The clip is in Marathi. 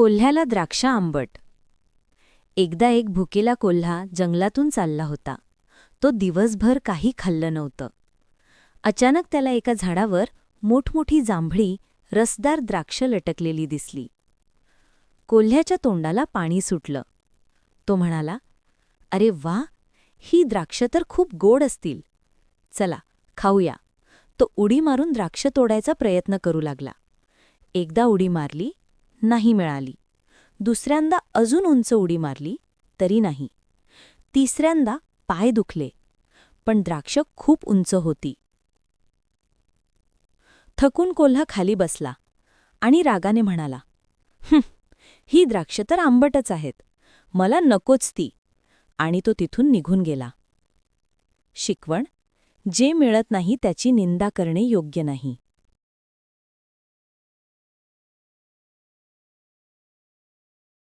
कोल्ह्याला द्राक्ष आंबट. एकदा एक भुकेला कोल्हा जंगलातून चालला होता. तो दिवसभर काही खाल्लं नव्हतं. अचानक त्याला एका झाडावर मोठमोठी जांभळी रसदार द्राक्ष लटकलेली दिसली. कोल्ह्याच्या तोंडाला पाणी सुटलं. तो म्हणाला अरे वा ही द्राक्ष तर खूप गोड असतील. चला खाऊया. तो उडी मारून द्राक्ष तोडायचा प्रयत्न करू लागला. एकदा उडी मारली नाही मिळाली. दुसऱ्यांदा अजून उंच उडी मारली तरी नाही. तिसऱ्यांदा पाय दुखले पण द्राक्ष खूप उंच होती. थकून कोल्हा खाली बसला आणि रागाने म्हणाला ही द्राक्ष तर आंबटच आहेत मला नकोच ती. आणि तो तिथून निघून गेला. शिकवण जे मिळत नाही त्याची निंदा करणे योग्य नाही.